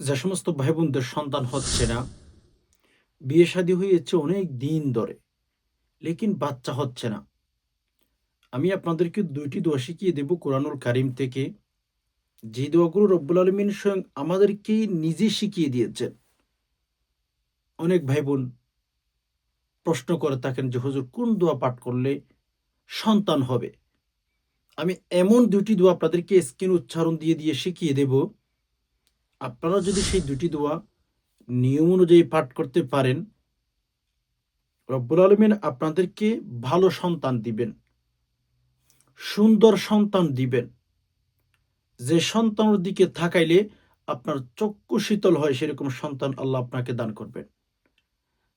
যে সমস্ত ভাই বোনদের সন্তান হচ্ছে না, বিয়ে শাদী হয়েছে অনেক দিন ধরে, লেকিন বাচ্চা হচ্ছে না। আমি আপনাদেরকে দুইটি দোয়া শিখিয়ে দেব কোরআনুল কারিম থেকে। যে দোয়াগুলো রব্বুল আলমিন স্বয়ং আমাদেরকে নিজে শিখিয়ে দিয়েছেন। অনেক ভাই বোন প্রশ্ন করে থাকেন যে, হুজুর, কোন দোয়া পাঠ করলে সন্তান হবে? আমি এমন দুটি দোয়া আপনাদেরকে স্ক্রিন উচ্চারণ দিয়ে দিয়ে শিখিয়ে দেব। আপনারা যদি সেই দুটি দোয়া নিয়ম অনুযায়ী পাঠ করতে পারেন, রব্বুল আলমিন আপনাদেরকে ভালো সন্তান দিবেন, সুন্দর সন্তান দিবেন। যে সন্তানের দিকে থাকাইলে আপনার চক্ষু শীতল হয়, সেরকম সন্তান আল্লাহ আপনাকে দান করবেন।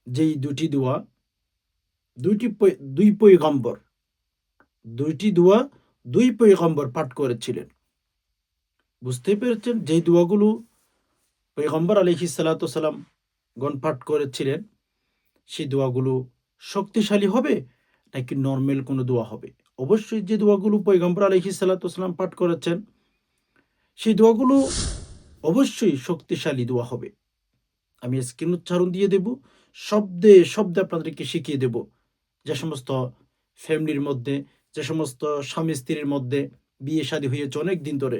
যেই দুটি দোয়া, দুইটি দুই পৈগম্বর দুইটি দোয়া দুই পৈগম্বর পাঠ করেছিলেন। বুঝতে পেরেছেন? যেই দোয়াগুলো পৈগম্বর আলহি সালাম গণ পাঠ করেছিলেন, সেই দোয়াগুলো শক্তিশালী হবে নাকি নর্মাল কোনো দোয়া হবে? অবশ্যই যে দোয়াগুলো পৈগম্বর আলহি সাল্লাম পাঠ করেছেন, সেই দোয়াগুলো অবশ্যই শক্তিশালী দোয়া হবে। আমি স্ক্রিন উচ্চারণ দিয়ে দেব, শব্দে শব্দে আপনাদেরকে শিখিয়ে দেব। যে সমস্ত ফ্যামিলির মধ্যে, যে সমস্ত স্বামী স্ত্রীর মধ্যে বিয়ে শাদী হয়েছে অনেক দিন ধরে,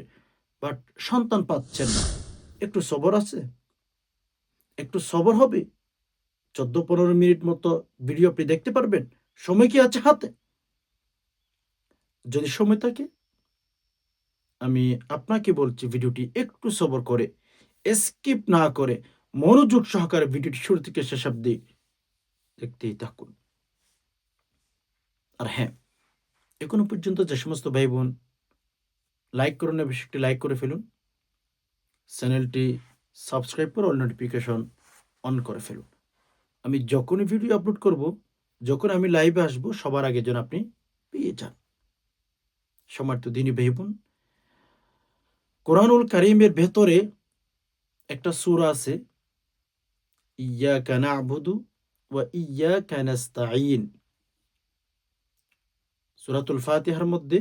বাট সন্তান পাচ্ছেন না। একটু সবর আছে? একটু সবর হবে? চোদ্দ পনেরো মিনিট মতো ভিডিও আপনি দেখতে পারবেন। সময় কি আছে হাতে? যদি সময় থাকে, আমি আপনাকে বলছি ভিডিওটি একটু সবর করে স্কিপ না করে, মনোযোগ সহকারে ভিডিওটি শুরু থেকে শেষ অব্দি দেখতেই থাকুন। আর হ্যাঁ এখনও পর্যন্ত যে সমস্ত ভাই বোন লাইক করুন না বেশি একটি লাইক করে ফেলুন। চ্যানেলটি সাবস্ক্রাইব করে অল নোটিফিকেশন অন করে ফেলুন। আমি যখনই ভিডিও আপলোড করব, যখন আমি লাইভে আসব, সবার আগে যেন আপনি পেয়ে যান। সমার্থ দিনী ভাই বোন, কোরআনুল কারিমের ভেতরে একটা সূরা আছে ইয়াকা না'বুদু ওয়া ইয়াকা নাস্তাঈন সূরাতুল ফাতিহার মধ্যে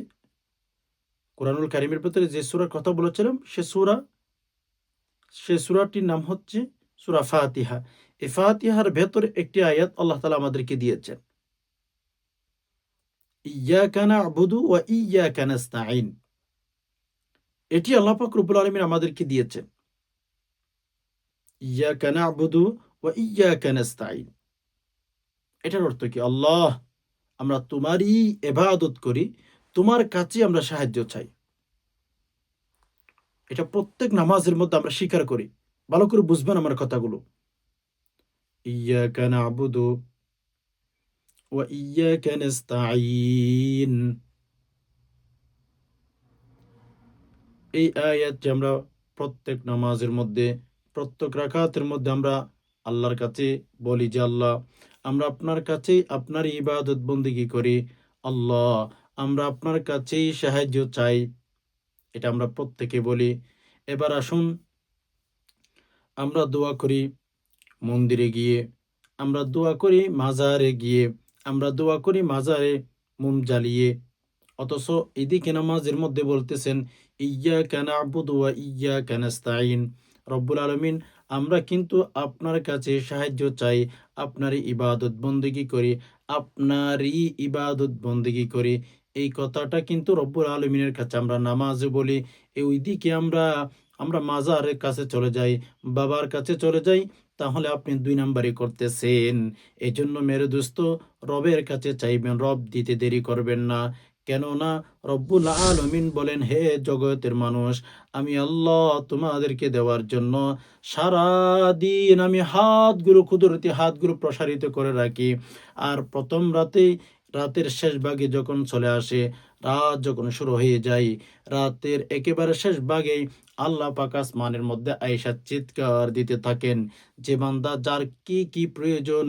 কোরআনুল কারিমের ভেতরে যে সূরার কথা বলেছিলাম, সে সূরা সে সূরাটির নাম হচ্ছে সূরা ফাতিহা। এই ফাতিহার ভেতরে একটি আয়াত আল্লাহ তালা আমাদেরকে দিয়েছেন। ইয়াকা না'বুদু ওয়া ইয়াকা নাস্তাঈন এটি আল্লাহ পাক রব্বুল আলামিন আমাদেরকে দিয়েছেন। ইয়াকা না'বুদু ওয়া ইয়াকা নাস্তাঈন এটার অর্থ কি? আল্লাহ, আমরা তোমারই ইবাদত করি, তোমার কাছে আমরা সাহায্য চাই। এটা প্রত্যেক নামাজের মধ্যে আমরা স্বীকার করি। ভালো করে বুঝবেন আমার কথাগুলো। ইয়াকা না'বুদু ওয়া ইয়াকা নাস্তাঈন। এই আয়াতটি আমরা প্রত্যেক নামাজের মধ্যে, প্রত্যেক রাখাতের মধ্যে আমরা আল্লাহর কাছে বলি যে, আল্লাহ, আমরা আপনার কাছেই আপনার ইবাদত বন্দিগি করি। আল্লাহ, আমরা আপনার কাছেই সাহায্য চাই। এটা আমরা প্রত্যেকে বলি। এবার আসুন, আমরা দোয়া করি মন্দিরে গিয়ে, আমরা দোয়া করি মাজারে গিয়ে, আমরা দোয়া করি মাজারে মোম জ্বালিয়ে। অথচ এদিকে নামাজের মধ্যে বলতেছেন ইয়া কেন আবুদু ওয়া ইয়া কেনাস্তাইন রব্বুল আলমিন, আমরা কিন্তু আপনার কাছে সাহায্য চাই, আপনারই ইবাদত বন্দিগি করি, আপনারই ইবাদত বন্দিগি করি। এই কথাটা কিন্তু রব্বুল আলমিনের কাছে আমরা নামাজে বলি, এই ওইদিকে আমরা আমরা মাজারের কাছে চলে যাই, বাবার কাছে চলে যাই, তাহলে আপনি দুই নাম্বারই করতেছেন। এই জন্য মেরে দোস্ত, রবের কাছে চাইবেন, রব দিতে দেরি করবেন না। কেননা রব্বুল আলমিন বলেন, হে জগতের মানুষ, আমি আল্লাহ তোমাদেরকে দেওয়ার জন্য সারা দিন আমি হাতগুলো, কুদরতি হাতগুলো প্রসারিত করে রাখি। আর প্রথম রাতেই রাতের শেষ ভাগে যখন চলে আসে, রাত যখন শুরু হয়ে যায়, রাতের একেবারে শেষ ভাগেই আল্লাহ পাক আসমানের মধ্যে আয়েশা চিৎকার দিতে থাকেন যে, বান্দা, যার কি কি প্রয়োজন?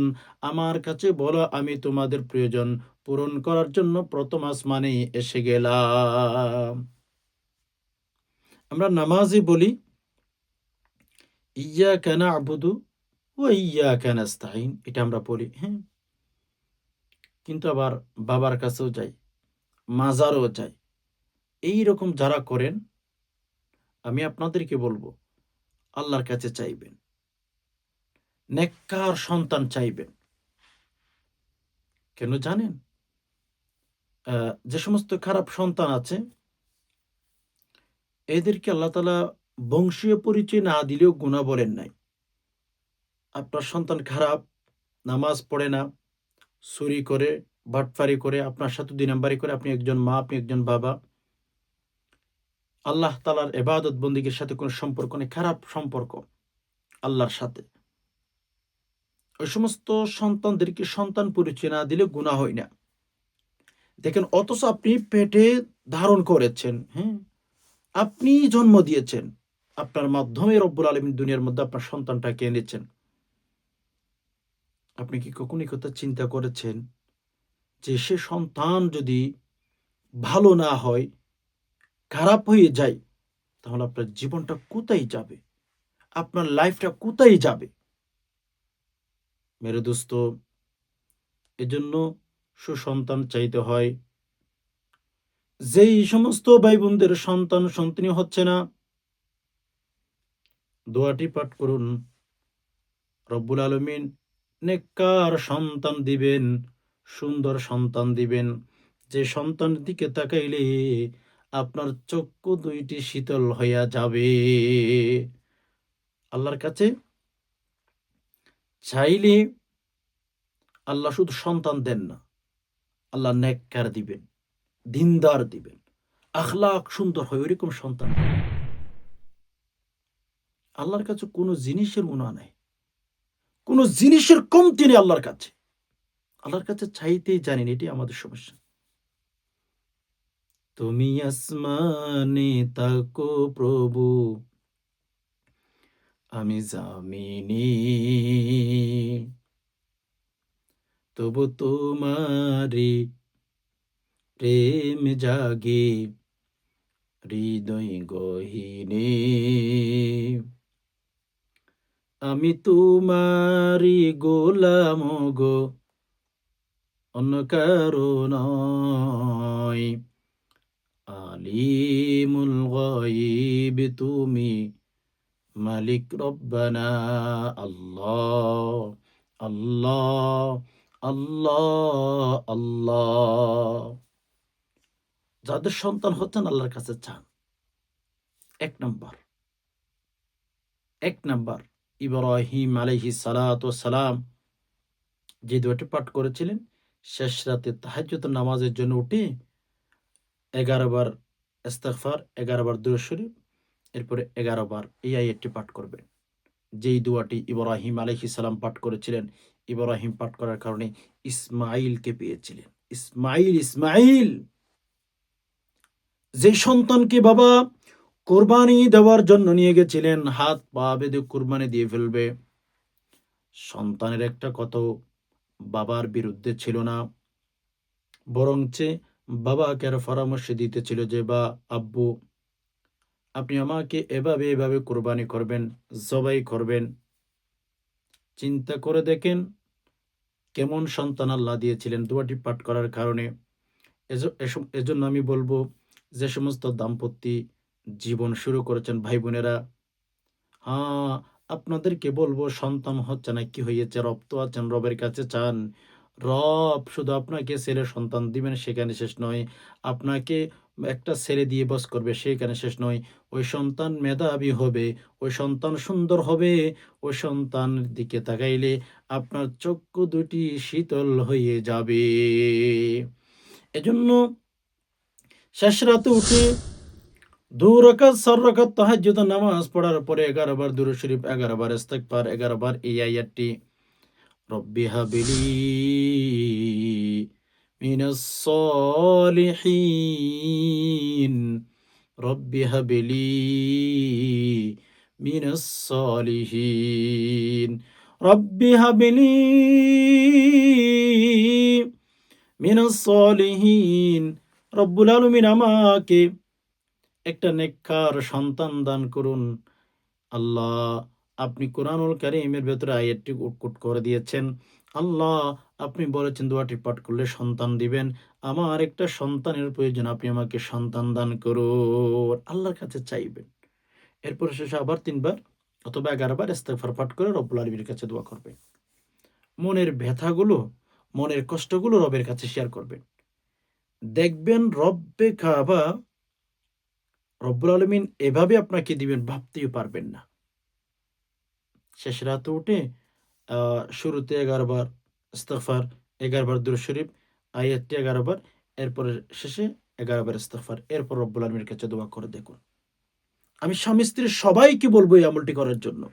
আমার কাছে বলো, আমি তোমাদের প্রয়োজন পূরণ করার জন্য প্রথম আসমানে এসে গেলাম। আমরা নামাজে বলি, ইয়া কেন আবুদু ও ইয়া কেন আস্তাইন এটা আমরা বলি হ্যাঁ? কিন্তু আবার বাবার কাছেও যাই, মাজারও যাই। এই রকম যারা করেন, আমি আপনাদেরকে বলব, আল্লাহর কাছে চাইবেন। নেককার সন্তান চাইবেন। কেন জানেন? যে সমস্ত খারাপ সন্তান আছে, এদেরকে আল্লাহ তালা বংশীয় পরিচয় না দিলেও গুণা বলেন নাই। আপনার সন্তান খারাপ, নামাজ পড়ে না চুরি করে, বাটফারি করে, আপনার সাথে দুই নাম্বারি করে, আপনি একজন মা, আপনি একজন বাবা। আল্লাহ তালার এবাদত বন্দীগীর সাথে কোনো সম্পর্ক নেই, খারাপ সম্পর্ক আল্লাহর সাথে। ওই সমস্ত সন্তানদেরকে সন্তান পরিচয় না দিলে গুণা হয় না। দেখেন, অথচ আপনি পেটে ধারণ করেছেন হ্যাঁ? আপনি জন্ম দিয়েছেন, আপনার মাধ্যমে রব্বুল আলমী দুনিয়ার মধ্যে আপনার সন্তানটাকে এনেছেন। আপনি কি কখনই কথা চিন্তা করেছেন যে সে সন্তান যদি ভালো না হয়, খারাপ হয়ে যায়, তাহলে আপনার জীবনটা কোথায় যাবে? আপনার লাইফটা কোথায় যাবে? মেরে দোস্ত, এজন্য সুসন্তান চাইতে হয়। যেই সমস্ত ভাই বোনদের সন্তান সন্তানি হচ্ছে না, দোয়াটি পাঠ করুন। রব্বুল আলমিন নেককার সন্তান দিবেন, সুন্দর সন্তান দিবেন। যে সন্তানের দিকে তাকাইলে আপনার চক্ষু দুইটি শীতল হইয়া যাবে। আল্লাহর কাছে চাইলে আল্লাহ শুধু সন্তান দেন না, আল্লাহ নেককার দিবেন, দিনদার দিবেন আখলাক সুন্দর হয় ওইরকম সন্তান। আল্লাহর কাছে কোনো জিনিসের উনা নাই। কোনো জিনিসের কমতি নেই আল্লাহর কাছে। আল্লাহর কাছে চাইতেই জানেন এটি আমাদের সমস্যা। তুমি আসমানে তাকো প্রভু, আমি জামিনি তবু তোমারি প্রেম জাগে, হৃদয় গহিনে। আমি তোমারি গোলাম গো অন্য কারও নয়। আলিমুল গাইব তুমি, মালিক রব্বানা আল্লাহ আল্লাহ আল্লাহ আল্লাহ। যাদের সন্তান হচ্ছেন আল্লাহর কাছে চান। এক নম্বর। এক নম্বর। ইব্রাহিম আলাইহি সালাম যে দুটি পাঠ করেছিলেন, শেষ রাতে তাহাজ্জুদ নামাজের জন্য উঠে এগারো বার ইস্তেগফার, এগারো বার দুরূদ শরীফ, এরপরে এগারো বার এই আয়াতটি পাঠ করবেন যেই দোয়াটি ইব্রাহিম আলাইহিস সালাম পাঠ করেছিলেন, ইব্রাহিম পাঠ করার কারণে ইসমাইলকে পেয়েছিলেন। ইসমাইল ইসমাইল! যে সন্তানকে বাবা কোরবানি দেওয়ার জন্য নিয়ে গেছিলেন, হাত পা বেঁধে কোরবানি দিয়ে ফেলবে। সন্তানের একটা কত বাবার বিরুদ্ধে ছিল না, বরঞ্চে বাবাকে আরও পরামর্শ দিতেছিল যে, বা, আব্বু, আপনি আমাকে এভাবে এভাবে কোরবানি করবেন, জবাই করবেন। চিন্তা করে দেখেন কেমন সন্তান আল্লাহ দিয়েছিলেন দোয়াটি পাঠ করার কারণে। এজন্য আমি বলব যে, সমস্ত দাম্পত্য জীবন শুরু করেছেন ভাই বোনেরা হ্যাঁ আপনাদেরকে বলব, সন্তান হচ্ছে না, কি হয়েছে রব তো আছেন, রবের কাছে চান। রব শুধু আপনাকে ছেলে সন্তান দিবেন, সেখানে শেষ নয়। আপনাকে একটা ছেলে দিয়ে বস করবে, সেখানে শেষ নয়। ওই সন্তান মেধাবী হবে, ওই সন্তান সুন্দর হবে, ওই সন্তানের দিকে তাকাইলে আপনার চক্ষু দুটি শীতল হয়ে যাবে। এজন্য শেষ রাতে উঠে দু রাকাত রাকাত তাহাজ্জুদ নামাজ পড়ার পরে এগারো বার দুরূদ শরীফ এগারো বার ইস্তেগফার এগারো বার এই আয়াতটি রব্বি হাবিলি মিনাস সালিহিন। রব্বি হাবিলি মিনাস সালিহিন। রব্বি হাবিলি মিনাস সালিহিন। রব্বুল আলামিন আমাকে একটা নেককার সন্তান দান করুন। আল্লাহ, আপনি কোরআনুল কারিমের ভেতরে আয়াতটি উটকুট করে দিয়েছেন। আল্লাহ, আপনি বলেছেন দোয়াটি পাঠ করলে সন্তান দিবেন। আমার একটা সন্তানের প্রয়োজন, আপনি আমাকে সন্তান দান করুন। আল্লাহর কাছে চাইবেন। এরপর শেষে আবার তিনবার অথবা এগারো বার ইস্তেগফার পাঠ করে রব্বুল আলমীর কাছে দোয়া করবেন। মনের ব্যথাগুলো, মনের কষ্টগুলো রবের কাছে শেয়ার করবেন। দেখবেন রব্বে কাবা রব্বুল আলমিন এভাবে আপনাকে দিবেন ভাবতেও পারবেন না। শেষ রাতে উঠে শুরুতে এগারো বার ইস্তফার এগারো বার দুর শরীফ, আয়াতটি এগারো বার, এরপরে শেষে এগারো বার ইস্তফার এরপর রব্বুল আলমীর কাছে দোয়া করে দেখুন। আমি স্বামী স্ত্রী সবাইকে বলব এই আমলটি করার জন্য।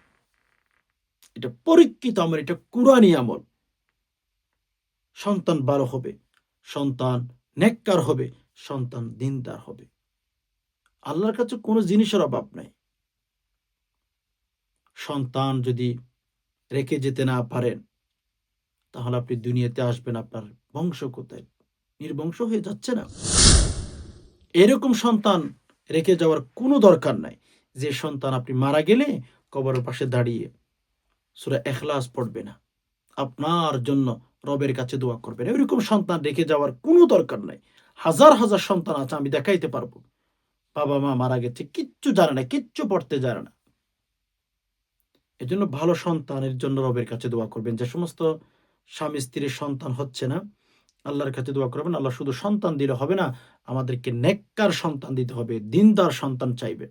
এটা পরীক্ষিত আমল, এটা কুরানি আমল। সন্তান ভালো হবে, সন্তান নেককার হবে, সন্তান দিনদার হবে। আল্লাহর কাছে কোনো জিনিসের অভাব নাই। সন্তান যদি রেখে যেতে না পারেন, তাহলে আপনি দুনিয়াতে আসবেন, আপনার বংশ কোথায়? নির্বংশ হয়ে যাচ্ছে না। এরকম সন্তান রেখে যাওয়ার কোনো দরকার নাই। যে সন্তান আপনি মারা গেলে কবরের পাশে দাঁড়িয়ে সুরা এখলাস পড়বে না। আপনার জন্য রবের কাছে দোয়া করবেন। এরকম সন্তান রেখে যাওয়ার কোনো দরকার নাই। হাজার হাজার সন্তান আছে, আমি দেখাইতে পারব। বাবা মা মারা গেছে, কিচ্ছু জানে না, কিচ্ছু পড়তে জানে না। এজন্য ভালো সন্তানের জন্য রবের কাছে দোয়া করবেন। যে সমস্ত স্বামী স্ত্রীর সন্তান হচ্ছে না, আল্লাহর কাছে দোয়া করবেন, আল্লাহ শুধু সন্তান দিলে হবে না, আমাদেরকে নেককার সন্তান দিতে হবে, দিনদার সন্তান চাইবে।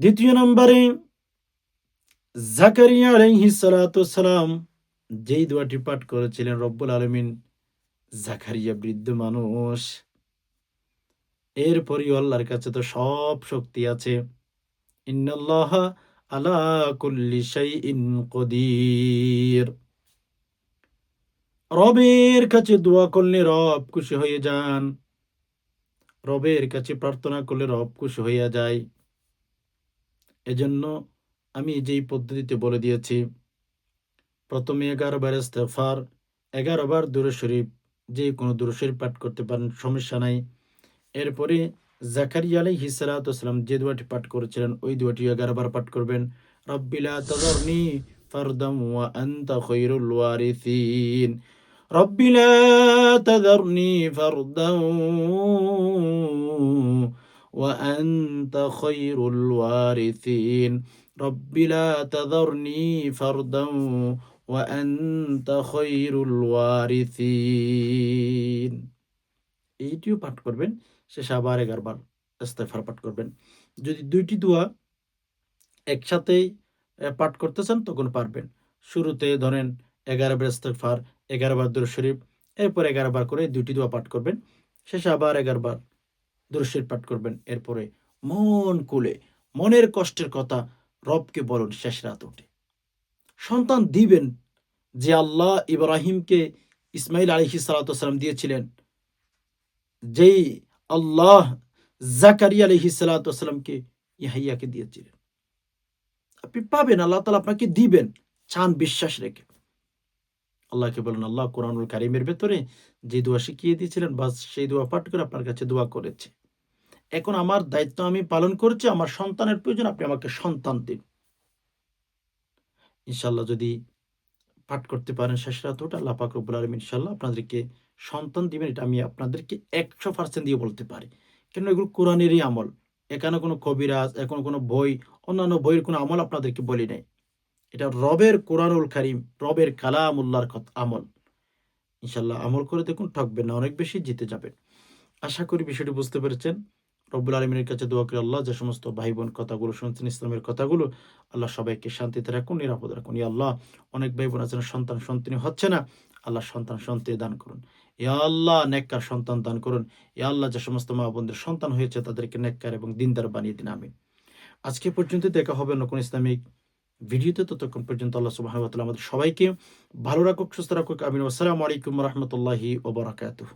দ্বিতীয় নম্বরে, জাকারিয়া সালাতু সালাম যেই দোয়াটি পাঠ করেছিলেন, রব্বুল আলমিন, জাকারিয়া বৃদ্ধ মানুষ এরপরই আল্লাহর কাছে তো সব শক্তি আছে। ইন্নাল্লাহ আলা কুল্লি রবের কাছে দোয়া করলে রব খুশি হয়ে যান। রবের কাছে প্রার্থনা করলে রব খুশি হইয়া যায়। এজন্য আমি যেই পদ্ধতিতে বলে দিয়েছি, প্রথমে এগারো বার ইস্তেফার এগারো বার দূরে শরীফ, যে কোনো দূরে শরীফ পাঠ করতে পারেন, সমস্যা নাই। এরপরে জাকারিয়া আলাই হিসালাতাম যে দোয়াটি পাঠ করেছিলেন, ওই দোয়াটি এগারো বার পাঠ করবেন। রব্বিলা তাদরনি ফারদাম ওয়া আনতা খৈরুল ওয়ারিসিন। রব্বিলা তাদরনি ফারদাম আনতা খৈরুল ওয়ারিসিন। রব্বিলা তাদরনি ফারদাম ওয়া আনতা খৈরুল ওয়ারিসিন। এইটিও পাঠ করবেন, শেষে আবার এগারো বার ইস্তেফার পাঠ করবেন। যদি দুইটি দোয়া একসাথেই পাঠ করতে চান তখন পারবেন। শুরুতে ধরেন এগারো বার ইস্তেফার এগারো বার দুর শরীফ, এরপর এগারো বার করে দুইটি দোয়া পাঠ করবেন, শেষে আবার এগারো বার দুর শরীফ পাঠ করবেন। এরপরে মন কুলে মনের কষ্টের কথা রবকে বলুন, শেষ রাত উঠে সন্তান দিবেন যে আল্লাহ ইব্রাহিমকে ইসমাইল আলহি সালাতাম দিয়েছিলেন। যেই আল্লাহ জাকারিয়া আলহি সালাতামকে ইহাইয়াকে দিয়েছিলেন। আপনি পাবেন, আল্লাহ তালা আপনাকে দিবেন। চান বিশ্বাস রেখে। আল্লাহকে বলেন, আল্লাহ কোরআনুল কারিমের ভেতরে যে দোয়া শিখিয়ে দিয়েছিলেন, বাস সেই দোয়া পাঠ করে আপনার কাছে দোয়া করেছে। এখন আমার দায়িত্ব আমি পালন করছি, আমার সন্তানের প্রয়োজন, আপনি আমাকে সন্তান দিন। ইনশাল্লাহ যদি পাঠ করতে পারেন শেষ রাত ওটা, আল্লাহ পাক রব্বুল আলম ইনশাল্লাহ আপনাদেরকে সন্তান দিবেন, এটা আমি আপনাদেরকে একশো পার্সেন্ট দিয়ে বলতে পারি। কেন এগুলো কোরআনেরই আমল। এখানে কোনো কবিরাজ, এখন কোনো বই, অন্যান্য বইয়ের কোনো আমল আপনাদেরকে বলি নাই। এটা রবের কোরআনুল কারিম, রবের কালামুল্লাহর কথা আমল। ইনশাল্লাহ আমল করে দেখুন, ঠকবেন না, অনেক বেশি জিতে যাবেন। আশা করি বিষয়টি বুঝতে পেরেছেন। রব্বুল আলমিনের কাছে দোয়া করে আল্লাহ, যে সমস্ত ভাই বোন কথাগুলো শুনছেন, ইসলামের কথাগুলো, আল্লাহ সবাইকে শান্তিতে রাখুন, নিরাপদ রাখুন। আল্লাহ, অনেক ভাই বোন আছেন, সন্তান সন্তানি হচ্ছে না। আল্লাহ সন্তান সন্তানি দান করুন। ইয়া আল্লাহ, নেককার সন্তান দান করুন। ইয়া আল্লাহ, যে সমস্ত মা বোনদের সন্তান হয়েছে, তাদেরকে নেককার এবং দিনদার বানিয়ে দিন আমি আজকে পর্যন্ত দেখা হবে নকুন কোনো ইসলামিক ভিডিওতে, ততক্ষণ পর্যন্ত আল্লাহ সুবাহ আমাদের সবাইকে ভালো রাখুক, সুস্থ রাখুক, আমিন। আসসালামু আলাইকুম রহমতুল্লাহি ওবরাকাতুহ